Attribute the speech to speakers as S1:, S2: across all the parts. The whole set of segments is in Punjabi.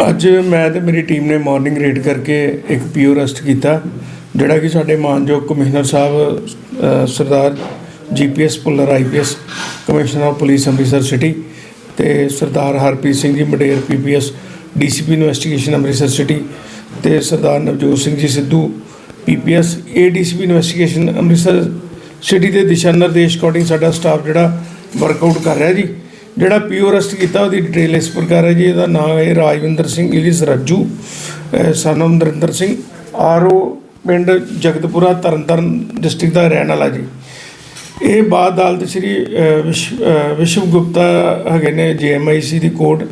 S1: ਅੱਜ ਮੈਂ ਤੇ ਮੇਰੀ ਟੀਮ ਨੇ ਮਾਰਨਿੰਗ ਰੇਡ ਕਰਕੇ ਇੱਕ ਪੀਓ ਅਰੈਸਟ ਕੀਤਾ ਜਿਹੜਾ ਕਿ ਸਾਡੇ ਮਾਨਯੋਗ ਕਮਿਸ਼ਨਰ ਸਾਹਿਬ ਅ, Sardar GPS Bhullar IPS commissioner of police Amritsar city ਤੇ Sardar Harpreet Singh ji Mader PPS DCP investigation Amritsar city ਤੇ Sardar Navjot Singh ji Sidhu PPS ADCP investigation Amritsar city ਦੇ ਦਿਸ਼ਾ ਨਿਰਦੇਸ਼ ਅਕੋਰਡਿੰਗ ਸਾਡਾ ਸਟਾਫ ਜਿਹੜਾ ਵਰਕਆਊਟ ਕਰ ਰਿਹਾ ਜੀ। ਜਿਹੜਾ ਪੀਓ ਅਰੈਸਟ ਕੀਤਾ, ਉਹਦੀ ਡਿਟੇਲ ਇਸ ਪ੍ਰਕਾਰ ਹੈ ਜੀ, ਇਹਦਾ ਨਾਮ ਹੈ Rajwinder Singh alias Raju son of Narinder Singh RO ਪਿੰਡ ਜਗਤਪੁਰਾ, ਤਰਨਤਾਰਨ ਡਿਸਟ੍ਰਿਕਟ ਦਾ ਰਹਿਣ ਵਾਲਾ ਜੀ। ਇਹ ਬਾਅਦ ਅਦਾਲਤ ਸ੍ਰੀ ਵਿਸ਼- ਵਿਸ਼ਵ ਗੁਪਤਾ ਹੈਗੇ ਨੇ ਜੀਐਮਆਈਸੀ ਦੀ ਕੋਰਟ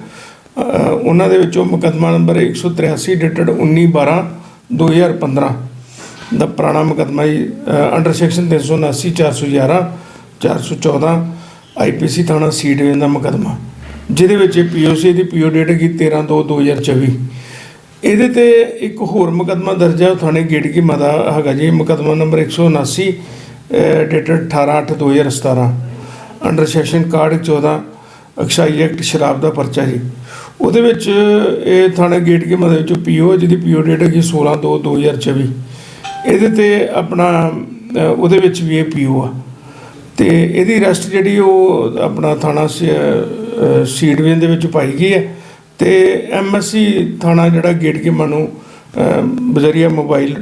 S1: ਉਹਨਾਂ ਦੇ ਵਿੱਚੋਂ ਮੁਕੱਦਮਾ ਨੰਬਰ 183 ਡੇਟਡ 19 12 2015 ਦਾ ਪੁਰਾਣਾ ਮੁਕੱਦਮਾ ਜੀ ਅੰਡਰ ਸੈਕਸ਼ਨ 379 411 414 ਆਈਪੀਸੀ ਥਾਣਾ ਸੀ ਡਿਵੀਜ਼ਨ ਦਾ ਮੁਕੱਦਮਾ, ਜਿਹਦੇ ਵਿੱਚ ਪੀਓਸੀ ਦੀ ਪੀਓ ਡੇਟ ਹੈਗੀ 13 2 2024 ਇਹਦੇ ਤੇ ਇੱਕ ਹੋਰ ਮੁਕੱਦਮਾ ਦਰਜ ਹੈ, ਉਹ ਥਾਣੇ ਗੇਟਕੀ ਮਦਾ ਹੈਗਾ ਜੀ, ਮੁਕੱਦਮਾ ਨੰਬਰ 179 ਡੇਟਡ 18 8 2017 ਅੰਡਰ ਸੈਸ਼ਨ ਕਾਰਡ 14 ਅਕਸ਼ਾਈ ਐਕਟ ਸ਼ਰਾਬ ਦਾ ਪਰਚਾ ਜੀ। ਉਹਦੇ ਵਿੱਚ ਇਹ ਥਾਣਾ ਗੇਟਕੀ ਮਦਾ ਵਿੱਚ ਪੀਓ ਜਿਹਦੀ ਪੀਓ ਡੇਟ ਹੈਗੀ 16 2 2024 ਇਹਦੇ ਤੇ ਆਪਣਾ ਉਹਦੇ ਵਿੱਚ ਵੀ ਇਹ ਪੀਓ ਆ। ਤੇ ਇਹਦੀ ਅਰੈਸਟ ਜਿਹੜੀ ਉਹ ਆਪਣਾ ਥਾਣਾ ਸੀ ਡਿਵੀਜ਼ਨ ਦੇ ਵਿੱਚ ਪਾਈ ਗਈ ਹੈ ਤੇ ਐਮਐਸਸੀ ਥਾਣਾ ਜਿਹੜਾ ਗੇਟ ਕੇ ਮਨੂੰ ਬਜ਼ਰੀਆ ਮੋਬਾਈਲ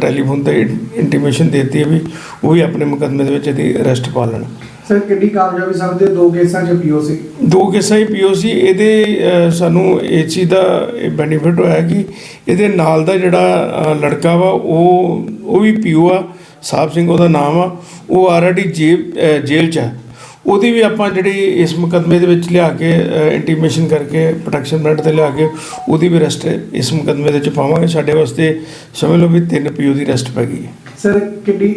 S1: ਟੈਲੀਫੋਨ ਤੇ ਇੰਟੀਮੇਸ਼ਨ ਦਿੱਤੀ ਹੈ ਵੀ ਉਹ ਵੀ ਆਪਣੇ ਮੁਕੱਦਮੇ ਦੇ ਵਿੱਚ ਇਹਦੀ ਅਰੈਸਟ ਪਾ ਲੈਣ।
S2: ਸਰ ਕਿੰਨੀ ਕਾਮਯਾਬੀ ਸਮਝਦੇ ਹੋ ਦੋ ਕੇਸਾਂ 'ਚ ਪੀਓ ਸੀ।
S1: ਦੋ ਕੇਸਾਂ ਹੀ ਪੀਓ ਸੀ। ਇਹਦੇ ਸਾਨੂੰ ਇਹ ਚੀਜ਼ ਦਾ ਬੈਨੀਫਿਟ ਹੋਇਆ ਕਿ ਇਹਦੇ ਨਾਲ ਦਾ ਜਿਹੜਾ ਲੜਕਾ ਵਾ ਉਹ ਉਹ ਵੀ ਪੀਓ ਆ। ਸਾਹਿਬ ਸਿੰਘ ਉਹਦਾ ਨਾਮ ਆ ਉਹ ਆਲਰੇਡੀ ਜੇਲ੍ਹ 'ਚ ਆ। ਉਹਦੀ ਵੀ ਆਪਾਂ ਜਿਹੜੀ ਇਸ ਮੁਕੱਦਮੇ ਦੇ ਵਿੱਚ ਲਿਆ ਕੇ ਇੰਟੀਮੇਸ਼ਨ ਕਰਕੇ ਪ੍ਰੋਟੈਕਸ਼ਨ ਬੈਂਡ ਤੇ ਲਿਆ ਕੇ ਉਹਦੀ ਵੀ ਅਰੈਸਟ ਇਸ ਮੁਕੱਦਮੇ ਦੇ ਵਿੱਚ ਪਾਵਾਂਗੇ। ਸਾਡੇ ਵਾਸਤੇ ਸਮਝ ਲਓ ਵੀ ਤਿੰਨ ਪੀਓ ਦੀ ਅਰੈਸਟ ਪੈ ਗਈ ਹੈ।
S2: ਸਰ ਕਿੰਨੀ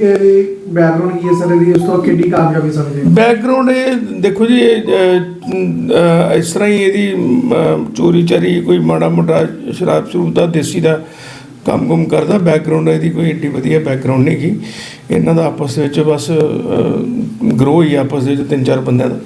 S2: ਬੈਕਗ੍ਰਾਉਂਡ ਕੀ ਹੈ ਸਰ? ਇਹਦੀ ਉਸ ਤੋਂ ਕਿੰਨੀ ਕਾਮਯਾਬੀ ਸਮਝਦੇ ਹੋ?
S1: ਬੈਕਗ੍ਰਾਉਂਡ ਇਹ ਦੇਖੋ ਜੀ ਇਸ ਤਰ੍ਹਾਂ ਹੀ ਇਹਦੀ ਚੋਰੀ ਚਾਰੀ ਕੋਈ ਮਾੜਾ ਮੋਟਾ ਸ਼ਰਾਬ ਸ਼ਰੂਬ ਦਾ ਦੇਸੀ ਦਾ ਕੰਮ ਕੁਮ ਕਰਦਾ ਬੈਕਗ੍ਰਾਉਂਡ ਇਹਦੀ ਕੋਈ ਏਡੀ ਵਧੀਆ ਬੈਕਗ੍ਰਾਉਂਡ ਨਹੀਂ ਗੀ। ਇਹਨਾਂ ਦਾ ਆਪਸ ਵਿੱਚ ਬਸ ਗਰੋ ਹੀ ਆਪਸ ਵਿੱਚ ਤਿੰਨ ਚਾਰ ਬੰਦਿਆਂ ਦਾ।